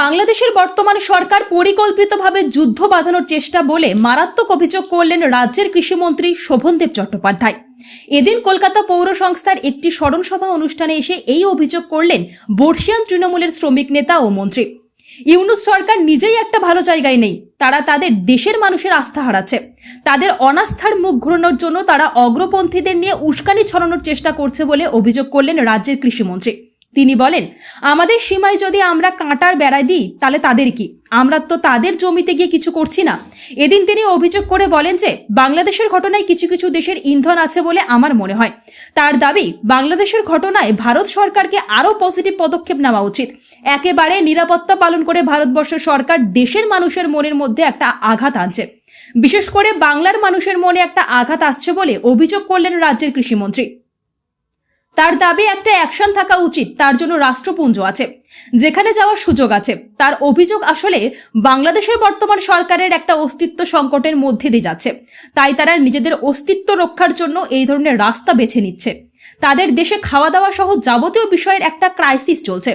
বাংলাদেশের বর্তমান সরকার পরিকল্পিতভাবে যুদ্ধ বাঁধানোর চেষ্টা বলে মারাত্মক অভিযোগ করলেন রাজ্যের কৃষিমন্ত্রী শোভনদেব চট্টোপাধ্যায়। এদিন কলকাতা পৌর সংস্থার একটি স্মরণসভা অনুষ্ঠানে এসে এই অভিযোগ করলেন বর্ষিয়ান তৃণমূলের শ্রমিক নেতা ও মন্ত্রী। ইউনুস সরকার নিজেই একটা ভালো জায়গায় নেই। তারা তাদের দেশের মানুষের আস্থা হারাচ্ছে। তাদের অনাস্থার মুখ ঘোরানোর জন্য তারা অগ্রপন্থীদের নিয়ে উস্কানি ছড়ানোর চেষ্টা করছে বলে অভিযোগ করলেন রাজ্যের কৃষিমন্ত্রী। তিনি বলেন, আমাদের সীমায় যদি আমরা কাঁটার বেড়ায় দিই, তাহলে তাদের কি? আমরা তো তাদের জমিতে গিয়ে কিছু করছি না। এদিন তিনি অভিযোগ করে বলেন যে, বাংলাদেশের ঘটনায় কিছু কিছু দেশের ইন্ধন আছে বলে আমার মনে হয়। তার দাবি, বাংলাদেশের ঘটনায় ভারত সরকারকে আরও পজিটিভ পদক্ষেপ নেওয়া উচিত। একেবারে নিরাপত্তা পালন করে ভারতবর্ষের সরকার দেশের মানুষের মনের মধ্যে একটা আঘাত আনছে। বিশেষ করে বাংলার মানুষের মনে একটা আঘাত আসছে বলে অভিযোগ করলেন রাজ্যের কৃষিমন্ত্রী। তার দাবি একটা অ্যাকশন থাকা উচিত, তার জন্য রাষ্ট্রপুঞ্জ আছে। যেখানে যাওয়ার সুযোগ আছে। তার অভিযোগ আসলে বাংলাদেশের বর্তমান সরকারের একটা অস্তিত্ব সংকটের মধ্যে দিয়ে যাচ্ছে। তাই তারা নিজেদের অস্তিত্ব রক্ষার জন্য এই ধরনের রাস্তা বেছে নিচ্ছে। তাদের দেশে খাওয়া দাওয়া সহ যাবতীয় বিষয়ের একটা ক্রাইসিস চলছে।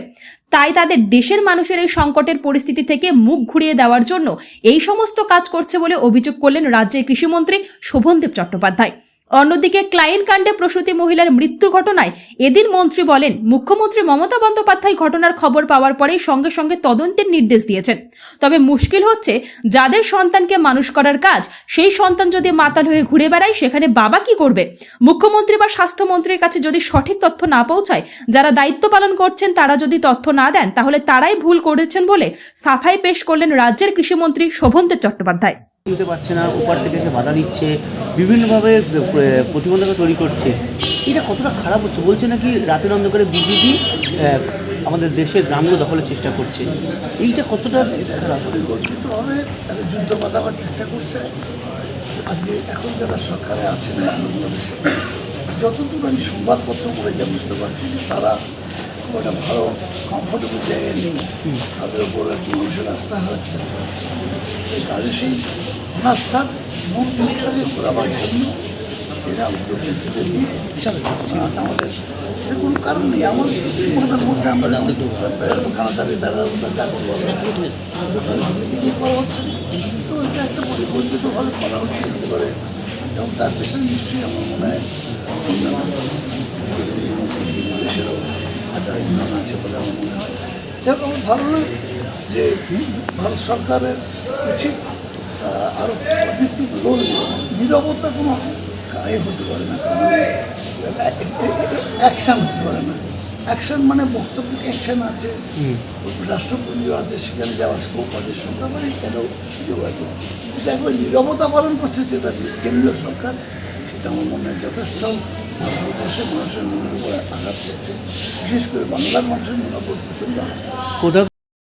তাই তাদের দেশের মানুষের এই সংকটের পরিস্থিতি থেকে মুখ ঘুরিয়ে দেওয়ার জন্য এই সমস্ত কাজ করছে বলে অভিযোগ করলেন রাজ্যের কৃষিমন্ত্রী শোভনদেব চট্টোপাধ্যায়। অন্যদিকে ক্লায়েন্ট কাণ্ডে প্রসূতি মহিলার মৃত্যুর ঘটনায় এদিন মন্ত্রী বলেন, মুখ্যমন্ত্রী মমতা বন্দ্যোপাধ্যায় ঘটনার খবর পাওয়ার পরেই সঙ্গে সঙ্গে তদন্তের নির্দেশ দিয়েছেন। তবে মুশকিল হচ্ছে, যাদের সন্তানকে মানুষ করার কাজ, সেই সন্তান যদি মাতাল হয়ে ঘুরে বেড়ায়, সেখানে বাবা কি করবে? মুখ্যমন্ত্রী বা স্বাস্থ্যমন্ত্রীর কাছে যদি সঠিক তথ্য না পৌঁছায়, যারা দায়িত্ব পালন করছেন, তারা যদি তথ্য না দেন, তাহলে তারাই ভুল করেছেন বলে সাফাই পেশ করলেন রাজ্যের কৃষিমন্ত্রী শোভনদেব চট্টোপাধ্যায়। নিতে পারছে না, ওপার থেকে এসে বাধা দিচ্ছে, বিভিন্নভাবে প্র- প্রতিবন্ধকতা তৈরি করছে। এটা কতটা খারাপ হচ্ছে? বলছে নাকি রাতের অন্ধকারে বিজেপি আমাদের দেশের গ্রামগুলো দখলের চেষ্টা করছে। এইটা কতটা একটা যুদ্ধ বাঁধাবার চেষ্টা করছে। আজকে এখন যারা সরকারে আছেন বাংলাদেশে যতদূর আমি সংবাদপত্র পড়ে যা বুঝতে পারছি তারা খুব একটা ভালো কমফোর্টেবল জায়গায় নেই। তাদের উপর একটি মানুষের আস্থা হারাচ্ছে এই কাজে সেই অনাস্থার মূল জিনিসটাকে ঘোরাবার জন্য এরা উদ্যোগ নিচ্ছে দিয়ে আমাদের এর কোনো কারণ নেই। আমাদের মধ্যে আমরা ওখানে দাঁড়িয়ে দাঁড়াতে করা হচ্ছে তো এটা একটা পরিকল্পিতভাবে করা হচ্ছে হতে পারে। এবং তার পেছনে নিশ্চয়ই আমার মনে হয় একটা ইন্ধন আছে বলে আমার মনে হয়। দেখো আমার ধারণা যে ভারত সরকারের উচিত আহ, আরও পজিটিভ রোল নিরবতা কোনো এ হতে পারে না অ্যাকশান হতে পারে না। অ্যাকশন মানে বক্তব্য অ্যাকশন আছে রাষ্ট্রপুঞ্জ আছে সেখানে যাওয়ার স্কোপ আছে সরকার মানে কেন সুযোগ আছে? কিন্তু একবার নিরবতা পালন করছে যেটা কেন্দ্রীয় সরকার সেটা আমার মনে হয় যথেষ্ট। মানুষের মনের উপরে আঘাত করছে বিশেষ করে বাংলার মানুষের মনে কোথাও